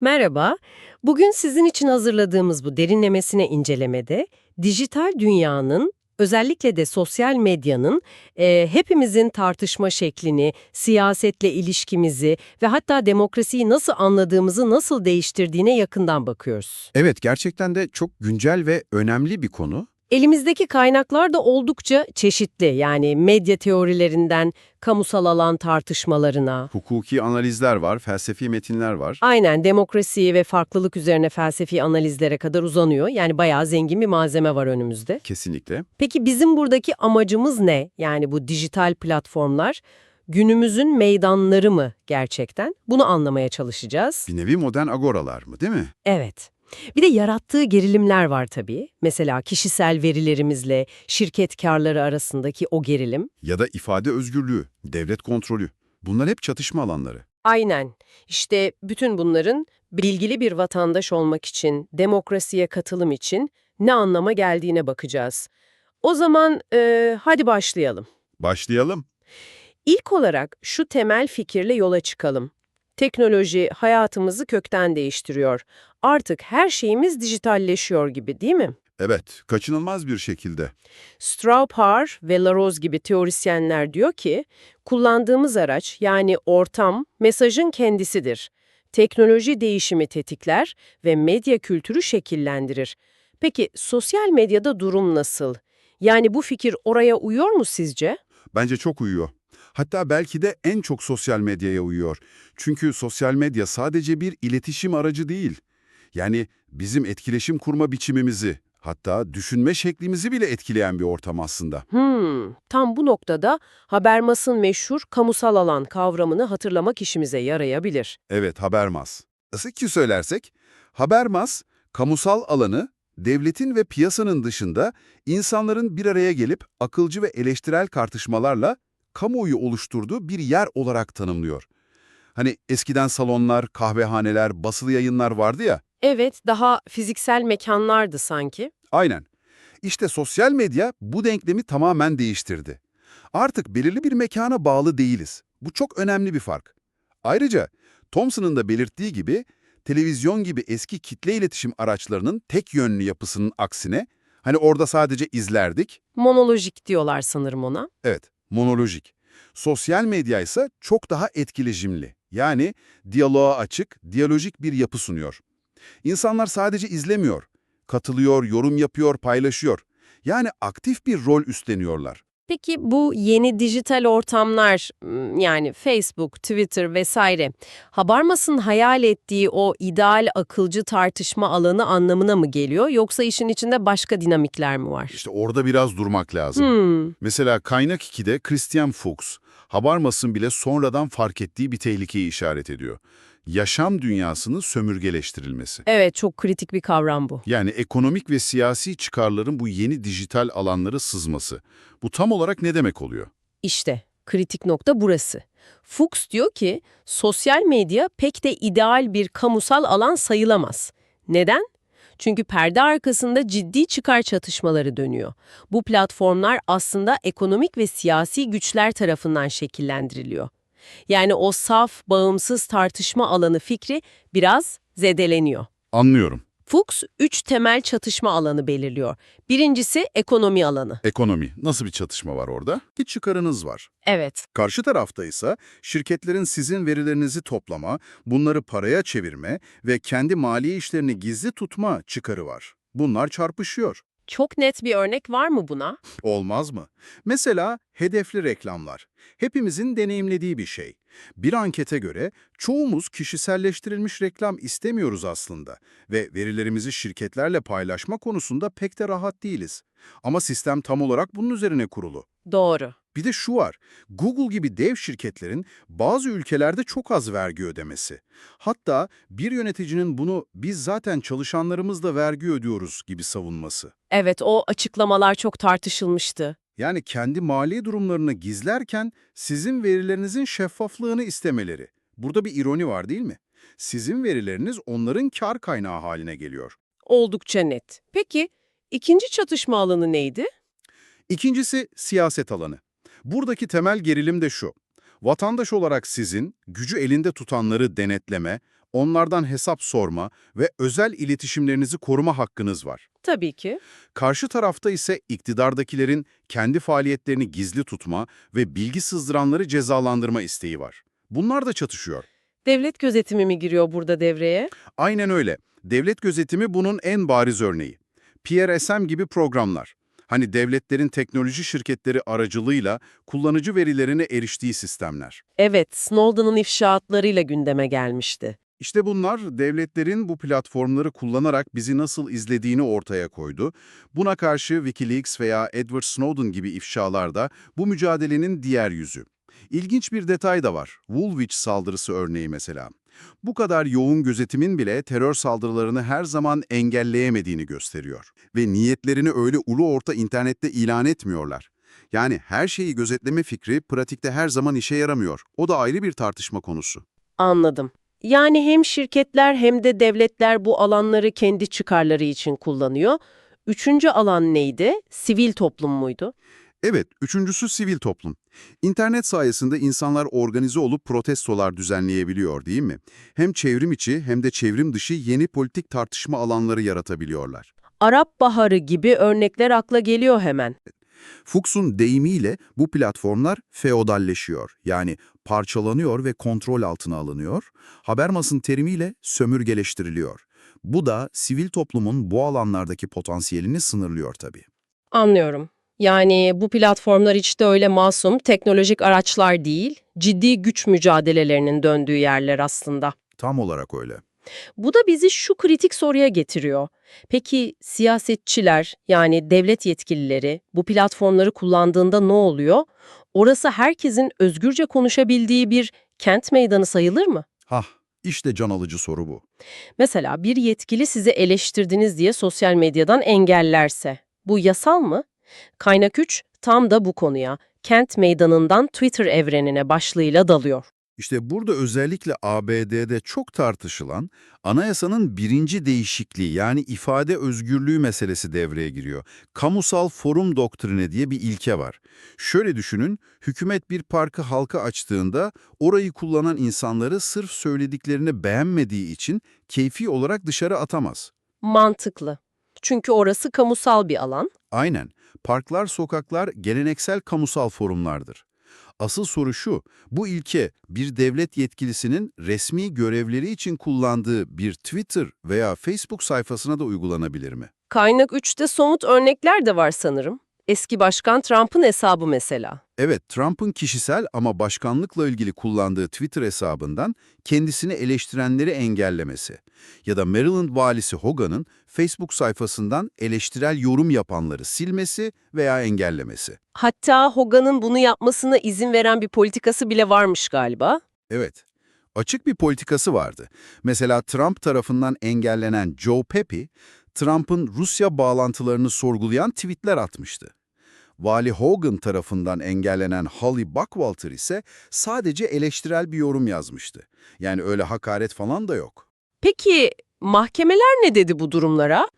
Merhaba. Bugün sizin için hazırladığımız bu derinlemesine incelemede dijital dünyanın özellikle de sosyal medyanın e, hepimizin tartışma şeklini, siyasetle ilişkimizi ve hatta demokrasiyi nasıl anladığımızı nasıl değiştirdiğine yakından bakıyoruz. Evet, gerçekten de çok güncel ve önemli bir konu. Elimizdeki kaynaklar da oldukça çeşitli. Yani medya teorilerinden kamusal alan tartışmalarına, Hukuki analizler var, felsefi metinler var. aynen demokrasi ve farklılık üzerine felsefi analizlere kadar uzanıyor. Yani bayağı zengin bir malzeme var önümüzde. Kesinlikle. Peki bizim buradaki amacımız ne? Yani bu dijital platformlar günümüzün meydanları mı gerçekten? Bunu anlamaya çalışacağız. Bir nevi modern agoralar mı, değil mi? Evet. Bir de yarattığı gerilimler var tabii. Mesela kişisel verilerimizle şirket karları arasındaki o gerilim. Ya da ifade özgürlüğü, devlet kontrolü. Bunlar hep çatışma alanları. Aynen. İşte bütün bunların bilgili bir vatandaş olmak için, demokrasiye katılım için ne anlama geldiğine bakacağız. O zaman e, hadi başlayalım. Başlayalım. İlk olarak şu temel fikirle yola çıkalım. Teknoloji hayatımızı kökten değiştiriyor. Artık her şeyimiz dijitalleşiyor gibi değil mi? Evet, kaçınılmaz bir şekilde. Straubhaar ve Laroz gibi teorisyenler diyor ki, kullandığımız araç yani ortam mesajın kendisidir. Teknoloji değişimi tetikler ve medya kültürü şekillendirir. Peki sosyal medyada durum nasıl? Yani bu fikir oraya uyuyor mu sizce? Bence çok uyuyor. Hatta belki de en çok sosyal medyaya uyuyor. Çünkü sosyal medya sadece bir iletişim aracı değil. Yani bizim etkileşim kurma biçimimizi, hatta düşünme şeklimizi bile etkileyen bir ortam aslında. Hmm, tam bu noktada Habermas'ın meşhur kamusal alan kavramını hatırlamak işimize yarayabilir. Evet, Habermas. Nasıl ki söylersek, Habermas, kamusal alanı devletin ve piyasanın dışında insanların bir araya gelip akılcı ve eleştirel tartışmalarla kamuoyu oluşturduğu bir yer olarak tanımlıyor. Hani eskiden salonlar, kahvehaneler, basılı yayınlar vardı ya, Evet, daha fiziksel mekanlardı sanki. aynen. İşte sosyal medya bu denklemi tamamen değiştirdi. Artık belirli bir mekana bağlı değiliz. Bu çok önemli bir fark. Ayrıca Thompson'ın da belirttiği gibi televizyon gibi eski kitle iletişim araçlarının tek yönlü yapısının aksine hani orada sadece izlerdik, Monolojik diyorlar sanırım ona. evet monolojik. Sosyal medya ise çok daha etkileşimli. Yani diyaloğa açık, diyalojik bir yapı sunuyor. İnsanlar sadece izlemiyor, katılıyor, yorum yapıyor, paylaşıyor. Yani aktif bir rol üstleniyorlar. Peki bu yeni dijital ortamlar yani Facebook, Twitter vesaire Habermas'ın hayal ettiği o ideal akılcı tartışma alanı anlamına mı geliyor yoksa işin içinde başka dinamikler mi var? İşte orada biraz durmak lazım. Hmm, Mesela Kaynak 2'de Christian Fuchs, Habermas'ın bile sonradan fark ettiği bir tehlikeyi işaret ediyor. Yaşam dünyasının sömürgeleştirilmesi. evet çok kritik bir kavram bu. Yani ekonomik ve siyasi çıkarların bu yeni dijital alanlara sızması. Bu tam olarak ne demek oluyor? İşte kritik nokta burası. Fuchs diyor ki sosyal medya pek de ideal bir kamusal alan sayılamaz. Neden? Çünkü perde arkasında ciddi çıkar çatışmaları dönüyor. Bu platformlar aslında ekonomik ve siyasi güçler tarafından şekillendiriliyor. Yani o saf, bağımsız tartışma alanı fikri biraz zedeleniyor. Anlıyorum. Fuchs, üç temel çatışma alanı belirliyor. Birincisi ekonomi alanı. Ekonomi. Nasıl bir çatışma var orada? Bir çıkarınız var. Evet, Karşı tarafta ise şirketlerin sizin verilerinizi toplama, bunları paraya çevirme ve kendi mali işlerini gizli tutma çıkarı var. Bunlar çarpışıyor. Çok net bir örnek var mı buna? Olmaz mı? Mesela hedefli reklamlar. Hepimizin deneyimlediği bir şey. Bir ankete göre çoğumuz kişiselleştirilmiş reklam istemiyoruz aslında ve verilerimizi şirketlerle paylaşma konusunda pek de rahat değiliz. Ama sistem tam olarak bunun üzerine kurulu. Doğru. Bir de şu var, Google gibi dev şirketlerin bazı ülkelerde çok az vergi ödemesi. Hatta bir yöneticinin bunu biz zaten çalışanlarımızla vergi ödüyoruz gibi savunması. Evet, o açıklamalar çok tartışılmıştı. Yani kendi mali durumlarını gizlerken sizin verilerinizin şeffaflığını istemeleri. Burada bir ironi var değil mi? Sizin verileriniz onların kar kaynağı haline geliyor. Oldukça net. Peki, ikinci çatışma alanı neydi? İkincisi siyaset alanı. Buradaki temel gerilim de şu. Vatandaş olarak sizin gücü elinde tutanları denetleme, onlardan hesap sorma ve özel iletişimlerinizi koruma hakkınız var. Tabii ki. Karşı tarafta ise iktidardakilerin kendi faaliyetlerini gizli tutma ve bilgi sızdıranları cezalandırma isteği var. Bunlar da çatışıyor. Devlet gözetimi mi giriyor burada devreye? Aynen öyle. Devlet gözetimi bunun en bariz örneği. PRSM gibi programlar. Hani devletlerin teknoloji şirketleri aracılığıyla kullanıcı verilerine eriştiği sistemler. Evet, Snowden'ın ifşaatlarıyla gündeme gelmişti. İşte bunlar devletlerin bu platformları kullanarak bizi nasıl izlediğini ortaya koydu. Buna karşı Wikileaks veya Edward Snowden gibi ifşalar da bu mücadelenin diğer yüzü. İlginç bir detay da var. Woolwich saldırısı örneği mesela. Bu kadar yoğun gözetimin bile terör saldırılarını her zaman engelleyemediğini gösteriyor. Ve niyetlerini öyle ulu orta internette ilan etmiyorlar. Yani her şeyi gözetleme fikri pratikte her zaman işe yaramıyor. O da ayrı bir tartışma konusu. Anladım. Yani hem şirketler hem de devletler bu alanları kendi çıkarları için kullanıyor. Üçüncü alan neydi? Sivil toplum muydu? Evet, üçüncüsü sivil toplum. İnternet sayesinde insanlar organize olup protestolar düzenleyebiliyor değil mi? Hem çevrim içi hem de çevrim dışı yeni politik tartışma alanları yaratabiliyorlar. Arap Baharı gibi örnekler akla geliyor hemen. Fuchs'un deyimiyle bu platformlar feodalleşiyor. Yani parçalanıyor ve kontrol altına alınıyor. Habermas'ın terimiyle sömürgeleştiriliyor. Bu da sivil toplumun bu alanlardaki potansiyelini sınırlıyor tabii. Anlıyorum. Yani bu platformlar hiç de öyle masum teknolojik araçlar değil, ciddi güç mücadelelerinin döndüğü yerler aslında. Tam olarak öyle. Bu da bizi şu kritik soruya getiriyor. Peki siyasetçiler yani devlet yetkilileri bu platformları kullandığında ne oluyor? Orası herkesin özgürce konuşabildiği bir kent meydanı sayılır mı? Hah, işte can alıcı soru bu. Mesela bir yetkili sizi eleştirdiniz diye sosyal medyadan engellerse bu yasal mı? Kaynak 3 tam da bu konuya kent meydanından Twitter evrenine başlığıyla dalıyor. İşte burada özellikle ABD'de çok tartışılan anayasanın birinci değişikliği yani ifade özgürlüğü meselesi devreye giriyor. Kamusal forum doktrini diye bir ilke var. Şöyle düşünün, hükümet bir parkı halka açtığında orayı kullanan insanları sırf söylediklerini beğenmediği için keyfi olarak dışarı atamaz. Mantıklı. Çünkü orası kamusal bir alan. Aynen. Parklar, sokaklar geleneksel kamusal forumlardır. Asıl soru şu, bu ilke bir devlet yetkilisinin resmi görevleri için kullandığı bir Twitter veya Facebook sayfasına da uygulanabilir mi? Kaynak 3'te somut örnekler de var sanırım. Eski Başkan Trump'ın hesabı mesela. Evet, Trump'ın kişisel ama başkanlıkla ilgili kullandığı Twitter hesabından kendisini eleştirenleri engellemesi ya da Maryland valisi Hogan'ın Facebook sayfasından eleştirel yorum yapanları silmesi veya engellemesi. Hatta Hogan'ın bunu yapmasına izin veren bir politikası bile varmış galiba. Evet, açık bir politikası vardı. Mesela Trump tarafından engellenen Joe Pepe, Trump'ın Rusya bağlantılarını sorgulayan tweetler atmıştı. Vali Hogan tarafından engellenen Holly Buckwalter ise sadece eleştirel bir yorum yazmıştı. Yani öyle hakaret falan da yok. Peki mahkemeler ne dedi bu durumlara?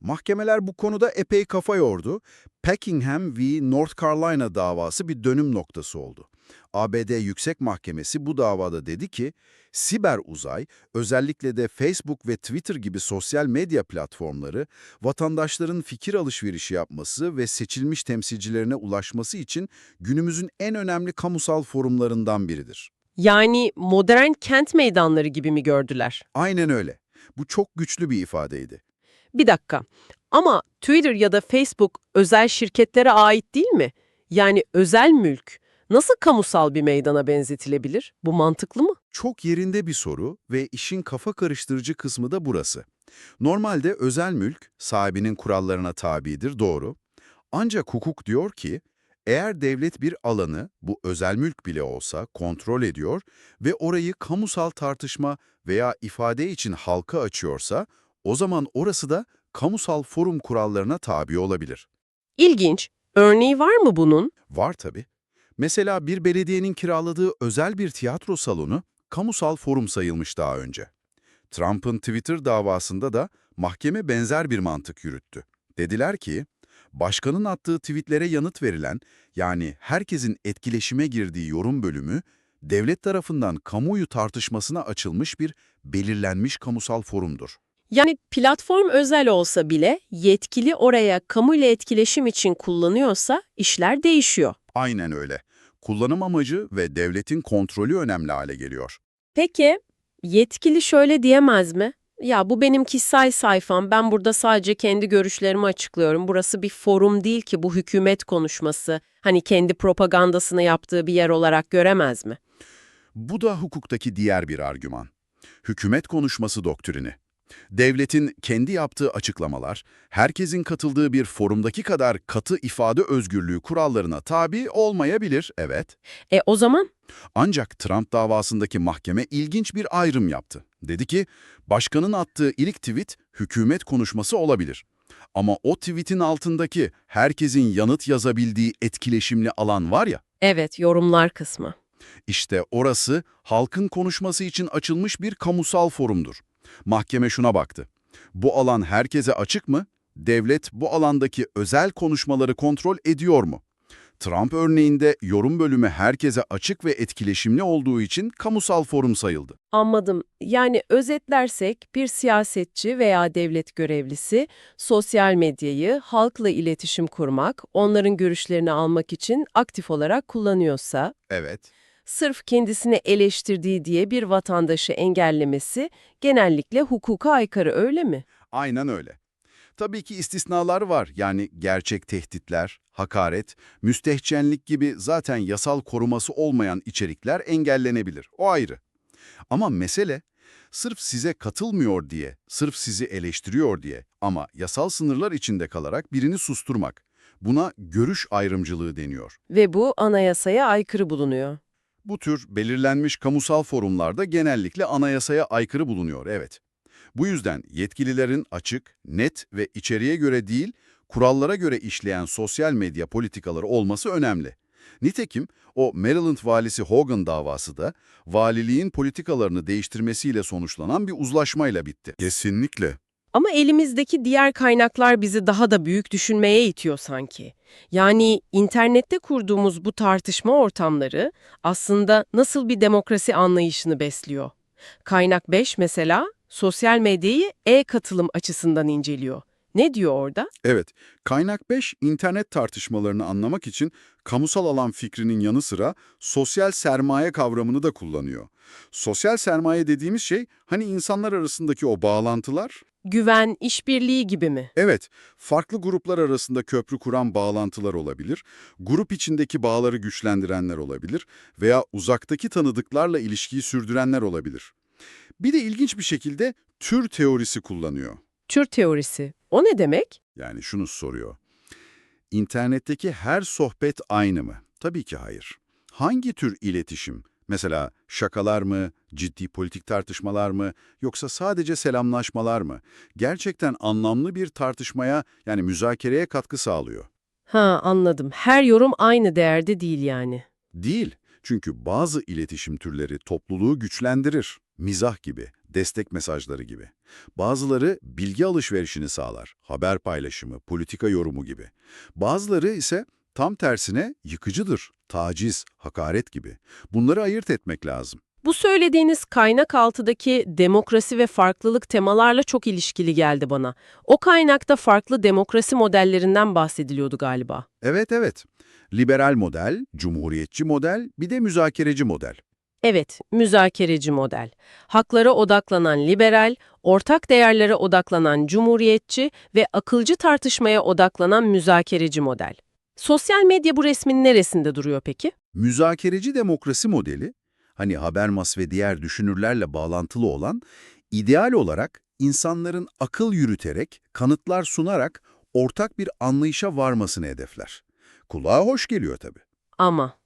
Mahkemeler bu konuda epey kafa yordu. Packingham v. North Carolina davası bir dönüm noktası oldu. ABD Yüksek Mahkemesi bu davada dedi ki, siber uzay, özellikle de Facebook ve Twitter gibi sosyal medya platformları, vatandaşların fikir alışverişi yapması ve seçilmiş temsilcilerine ulaşması için günümüzün en önemli kamusal forumlarından biridir. Yani modern kent meydanları gibi mi gördüler? Aynen öyle. Bu çok güçlü bir ifadeydi. Bir dakika. Ama Twitter ya da Facebook özel şirketlere ait değil mi? Yani özel mülk nasıl kamusal bir meydana benzetilebilir? Bu mantıklı mı? Çok yerinde bir soru ve işin kafa karıştırıcı kısmı da burası. Normalde özel mülk sahibinin kurallarına tabidir, doğru. Ancak hukuk diyor ki, eğer devlet bir alanı, bu özel mülk bile olsa kontrol ediyor ve orayı kamusal tartışma veya ifade için halka açıyorsa, o zaman orası da kamusal forum kurallarına tabi olabilir. İlginç. Örneği var mı bunun? Var tabii. Mesela bir belediyenin kiraladığı özel bir tiyatro salonu kamusal forum sayılmış daha önce. Trump'ın Twitter davasında da mahkeme benzer bir mantık yürüttü. Dediler ki, başkanın attığı tweetlere yanıt verilen, yani herkesin etkileşime girdiği yorum bölümü, devlet tarafından kamuoyu tartışmasına açılmış bir belirlenmiş kamusal forumdur. Yani platform özel olsa bile yetkili oraya kamuyla etkileşim için kullanıyorsa işler değişiyor. Aynen öyle. Kullanım amacı ve devletin kontrolü önemli hale geliyor. Peki yetkili şöyle diyemez mi? Ya bu benim kişisel sayfam, ben burada sadece kendi görüşlerimi açıklıyorum. Burası bir forum değil ki bu hükümet konuşması. Hani kendi propagandasını yaptığı bir yer olarak göremez mi? Bu da hukuktaki diğer bir argüman. Hükümet konuşması doktrini. Devletin kendi yaptığı açıklamalar, herkesin katıldığı bir forumdaki kadar katı ifade özgürlüğü kurallarına tabi olmayabilir, evet. E o zaman? Ancak Trump davasındaki mahkeme ilginç bir ayrım yaptı. Dedi ki, başkanın attığı ilk tweet hükümet konuşması olabilir. Ama o tweetin altındaki herkesin yanıt yazabildiği etkileşimli alan var ya, Evet, yorumlar kısmı. işte orası halkın konuşması için açılmış bir kamusal forumdur. Mahkeme şuna baktı. Bu alan herkese açık mı? Devlet bu alandaki özel konuşmaları kontrol ediyor mu? Trump örneğinde yorum bölümü herkese açık ve etkileşimli olduğu için kamusal forum sayıldı. Anladım. Yani özetlersek bir siyasetçi veya devlet görevlisi sosyal medyayı halkla iletişim kurmak, onların görüşlerini almak için aktif olarak kullanıyorsa, Evet. Sırf kendisini eleştirdiği diye bir vatandaşı engellemesi genellikle hukuka aykırı öyle mi? Aynen öyle. Tabii ki istisnalar var. Yani gerçek tehditler, hakaret, müstehcenlik gibi zaten yasal koruması olmayan içerikler engellenebilir. O ayrı. Ama mesele sırf size katılmıyor diye, sırf sizi eleştiriyor diye ama yasal sınırlar içinde kalarak birini susturmak. Buna görüş ayrımcılığı deniyor. Ve bu anayasaya aykırı bulunuyor. Bu tür belirlenmiş kamusal forumlarda genellikle anayasaya aykırı bulunuyor, evet. Bu yüzden yetkililerin açık, net ve içeriğe göre değil, kurallara göre işleyen sosyal medya politikaları olması önemli. Nitekim o Maryland valisi Hogan davası da valiliğin politikalarını değiştirmesiyle sonuçlanan bir uzlaşmayla bitti. Kesinlikle. Ama elimizdeki diğer kaynaklar bizi daha da büyük düşünmeye itiyor sanki. Yani internette kurduğumuz bu tartışma ortamları aslında nasıl bir demokrasi anlayışını besliyor. Kaynak 5 mesela sosyal medyayı e-katılım açısından inceliyor. Ne diyor orada? Evet, kaynak 5 internet tartışmalarını anlamak için kamusal alan fikrinin yanı sıra sosyal sermaye kavramını da kullanıyor. Sosyal sermaye dediğimiz şey hani insanlar arasındaki o bağlantılar, Güven, işbirliği gibi mi? Evet, farklı gruplar arasında köprü kuran bağlantılar olabilir, grup içindeki bağları güçlendirenler olabilir veya uzaktaki tanıdıklarla ilişkiyi sürdürenler olabilir. Bir de ilginç bir şekilde tür teorisi kullanıyor. Tür teorisi. O ne demek? Yani şunu soruyor. İnternetteki her sohbet aynı mı? Tabii ki hayır. Hangi tür iletişim? Mesela şakalar mı, ciddi politik tartışmalar mı, yoksa sadece selamlaşmalar mı? Gerçekten anlamlı bir tartışmaya, yani müzakereye katkı sağlıyor. Ha anladım. Her yorum aynı değerde değil yani. Değil. Çünkü bazı iletişim türleri topluluğu güçlendirir. Mizah gibi, destek mesajları gibi. Bazıları bilgi alışverişini sağlar. Haber paylaşımı, politika yorumu gibi. Bazıları ise tam tersine yıkıcıdır. Taciz, hakaret gibi. Bunları ayırt etmek lazım. Bu söylediğiniz kaynak altıdaki demokrasi ve farklılık temalarla çok ilişkili geldi bana. O kaynakta farklı demokrasi modellerinden bahsediliyordu galiba. Evet evet. Liberal model, cumhuriyetçi model, bir de müzakereci model. Evet, müzakereci model. Haklara odaklanan liberal, ortak değerlere odaklanan cumhuriyetçi ve akılcı tartışmaya odaklanan müzakereci model. Sosyal medya bu resmin neresinde duruyor peki? Müzakereci demokrasi modeli, hani Habermas ve diğer düşünürlerle bağlantılı olan, ideal olarak insanların akıl yürüterek, kanıtlar sunarak ortak bir anlayışa varmasını hedefler. Kulağa hoş geliyor tabii. Ama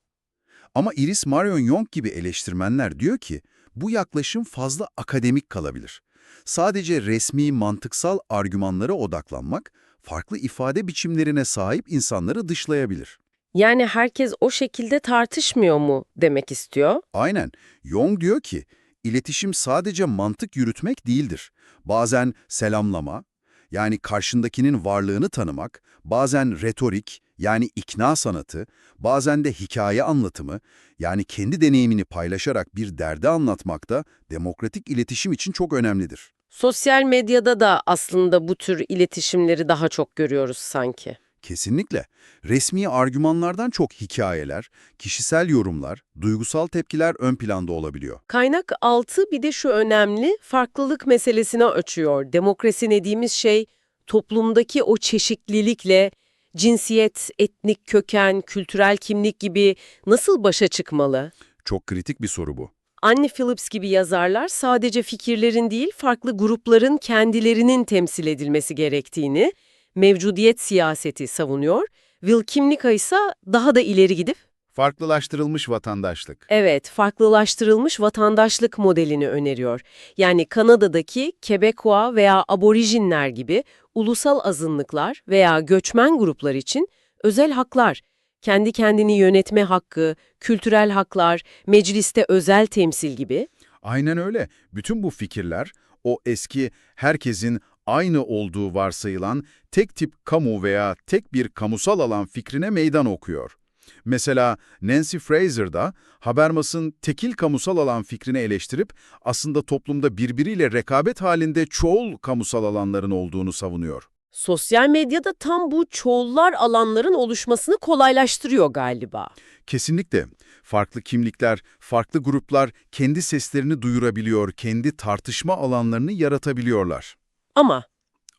Ama Iris Marion Young gibi eleştirmenler diyor ki, bu yaklaşım fazla akademik kalabilir. Sadece resmi, mantıksal argümanlara odaklanmak, farklı ifade biçimlerine sahip insanları dışlayabilir. yani herkes o şekilde tartışmıyor mu demek istiyor? Aynen. Young diyor ki, iletişim sadece mantık yürütmek değildir. Bazen selamlama, yani karşındakinin varlığını tanımak, bazen retorik, yani ikna sanatı, bazen de hikaye anlatımı, yani kendi deneyimini paylaşarak bir derdi anlatmakta demokratik iletişim için çok önemlidir. Sosyal medyada da aslında bu tür iletişimleri daha çok görüyoruz sanki. Kesinlikle. Resmi argümanlardan çok hikayeler, kişisel yorumlar, duygusal tepkiler ön planda olabiliyor. Kaynak 6 bir de şu önemli farklılık meselesini açıyor. Demokrasi dediğimiz şey toplumdaki o çeşitlilikle cinsiyet, etnik köken, kültürel kimlik gibi nasıl başa çıkmalı? Çok kritik bir soru bu. Anne Phillips gibi yazarlar sadece fikirlerin değil farklı grupların kendilerinin temsil edilmesi gerektiğini, mevcudiyet siyaseti savunuyor. Will Kimlicka ise daha da ileri gidip Farklılaştırılmış vatandaşlık. Evet, farklılaştırılmış vatandaşlık modelini öneriyor. Yani Kanada'daki Quebecois veya Aborijinler gibi ulusal azınlıklar veya göçmen gruplar için özel haklar, kendi kendini yönetme hakkı, kültürel haklar, mecliste özel temsil gibi Aynen öyle. Bütün bu fikirler o eski herkesin aynı olduğu varsayılan tek tip kamu veya tek bir kamusal alan fikrine meydan okuyor. Mesela Nancy Fraser da Habermas'ın tekil kamusal alan fikrini eleştirip aslında toplumda birbiriyle rekabet halinde çoğul kamusal alanların olduğunu savunuyor. Sosyal medyada tam bu çoğullar alanların oluşmasını kolaylaştırıyor galiba. Kesinlikle. Farklı kimlikler, farklı gruplar kendi seslerini duyurabiliyor, kendi tartışma alanlarını yaratabiliyorlar. Ama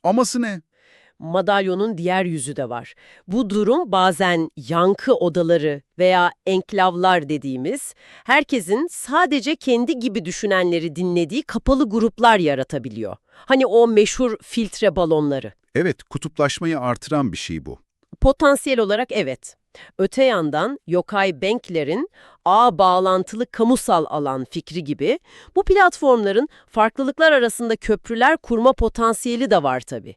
Aması ne? madalyonun diğer yüzü de var. Bu durum bazen yankı odaları veya enklavlar dediğimiz, herkesin sadece kendi gibi düşünenleri dinlediği kapalı gruplar yaratabiliyor. Hani o meşhur filtre balonları. Evet, kutuplaşmayı artıran bir şey bu. Potansiyel olarak evet. Öte yandan Yokai Bankler'in ağ bağlantılı kamusal alan fikri gibi bu platformların farklılıklar arasında köprüler kurma potansiyeli de var tabii.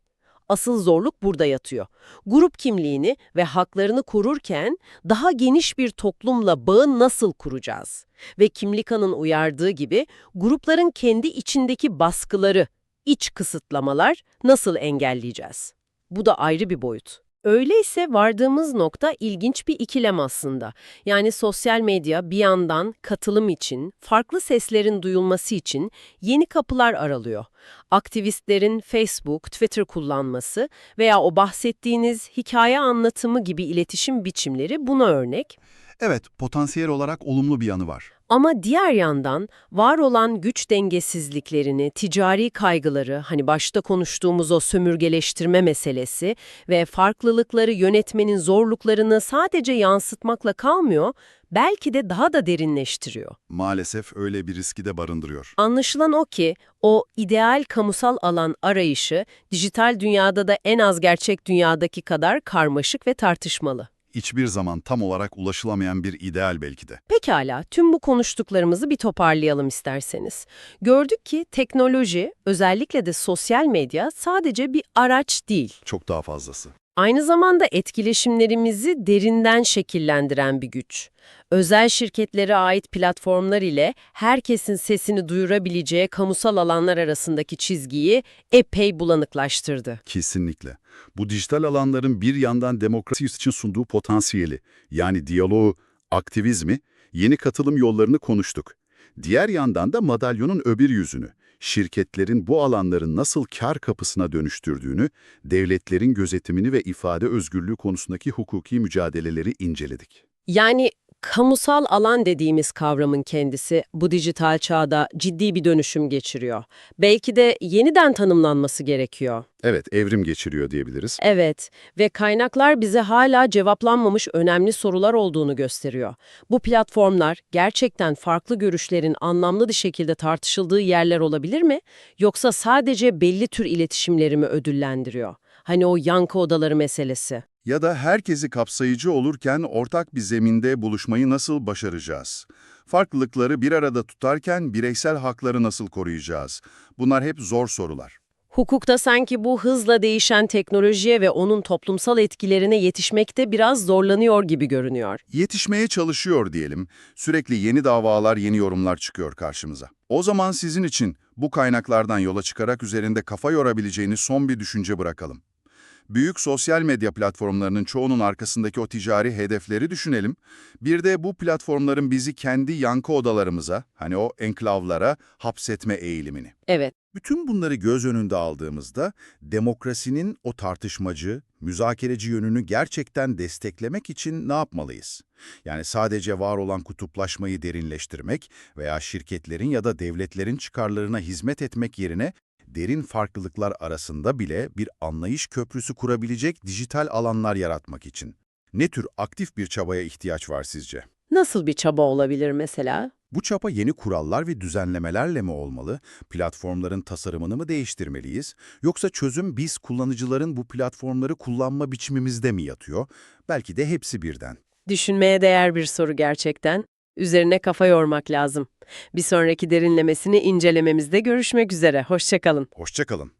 Asıl zorluk burada yatıyor. Grup kimliğini ve haklarını korurken daha geniş bir toplumla bağı nasıl kuracağız? Ve Kimlika'nın uyardığı gibi grupların kendi içindeki baskıları, iç kısıtlamalar nasıl engelleyeceğiz? Bu da ayrı bir boyut. Öyleyse vardığımız nokta ilginç bir ikilem aslında. Yani sosyal medya bir yandan katılım için, farklı seslerin duyulması için yeni kapılar aralıyor. Aktivistlerin Facebook, Twitter kullanması veya o bahsettiğiniz hikaye anlatımı gibi iletişim biçimleri buna örnek. Evet, potansiyel olarak olumlu bir yanı var. Ama diğer yandan var olan güç dengesizliklerini, ticari kaygıları, hani başta konuştuğumuz o sömürgeleştirme meselesi ve farklılıkları yönetmenin zorluklarını sadece yansıtmakla kalmıyor, belki de daha da derinleştiriyor. Maalesef öyle bir riski de barındırıyor. Anlaşılan o ki, o ideal kamusal alan arayışı, dijital dünyada da en az gerçek dünyadaki kadar karmaşık ve tartışmalı. Hiçbir zaman tam olarak ulaşılamayan bir ideal belki de. Pekala, tüm bu konuştuklarımızı bir toparlayalım isterseniz. Gördük ki teknoloji, özellikle de sosyal medya sadece bir araç değil. Çok daha fazlası. Aynı zamanda etkileşimlerimizi derinden şekillendiren bir güç. Özel şirketlere ait platformlar ile herkesin sesini duyurabileceği kamusal alanlar arasındaki çizgiyi epey bulanıklaştırdı. Kesinlikle. Bu dijital alanların bir yandan demokrasi için sunduğu potansiyeli, yani diyaloğu, aktivizmi, yeni katılım yollarını konuştuk. Diğer yandan da madalyonun öbür yüzünü, şirketlerin bu alanları nasıl kar kapısına dönüştürdüğünü, devletlerin gözetimini ve ifade özgürlüğü konusundaki hukuki mücadeleleri inceledik. Yani kamusal alan dediğimiz kavramın kendisi bu dijital çağda ciddi bir dönüşüm geçiriyor. Belki de yeniden tanımlanması gerekiyor. Evet, evrim geçiriyor diyebiliriz. Evet ve kaynaklar bize hala cevaplanmamış önemli sorular olduğunu gösteriyor. Bu platformlar gerçekten farklı görüşlerin anlamlı bir şekilde tartışıldığı yerler olabilir mi? Yoksa sadece belli tür iletişimleri mi ödüllendiriyor? Hani o yankı odaları meselesi. Ya da herkesi kapsayıcı olurken ortak bir zeminde buluşmayı nasıl başaracağız? Farklılıkları bir arada tutarken bireysel hakları nasıl koruyacağız? Bunlar hep zor sorular. Hukukta sanki bu hızla değişen teknolojiye ve onun toplumsal etkilerine yetişmekte biraz zorlanıyor gibi görünüyor. Yetişmeye çalışıyor diyelim. Sürekli yeni davalar, yeni yorumlar çıkıyor karşımıza. O zaman sizin için bu kaynaklardan yola çıkarak üzerinde kafa yorabileceğiniz son bir düşünce bırakalım. Büyük sosyal medya platformlarının çoğunun arkasındaki o ticari hedefleri düşünelim. Bir de bu platformların bizi kendi yankı odalarımıza, hani o enklavlara hapsetme eğilimini. Evet, Bütün bunları göz önünde aldığımızda demokrasinin o tartışmacı, müzakereci yönünü gerçekten desteklemek için ne yapmalıyız? Yani sadece var olan kutuplaşmayı derinleştirmek veya şirketlerin ya da devletlerin çıkarlarına hizmet etmek yerine derin farklılıklar arasında bile bir anlayış köprüsü kurabilecek dijital alanlar yaratmak için. Ne tür aktif bir çabaya ihtiyaç var sizce? nasıl bir çaba olabilir mesela? Bu çapa yeni kurallar ve düzenlemelerle mi olmalı? Platformların tasarımını mı değiştirmeliyiz? Yoksa çözüm biz kullanıcıların bu platformları kullanma biçimimizde mi yatıyor? Belki de hepsi birden. Düşünmeye değer bir soru gerçekten. Üzerine kafa yormak lazım. Bir sonraki derinlemesini incelememizde görüşmek üzere. Hoşçakalın. Hoşçakalın.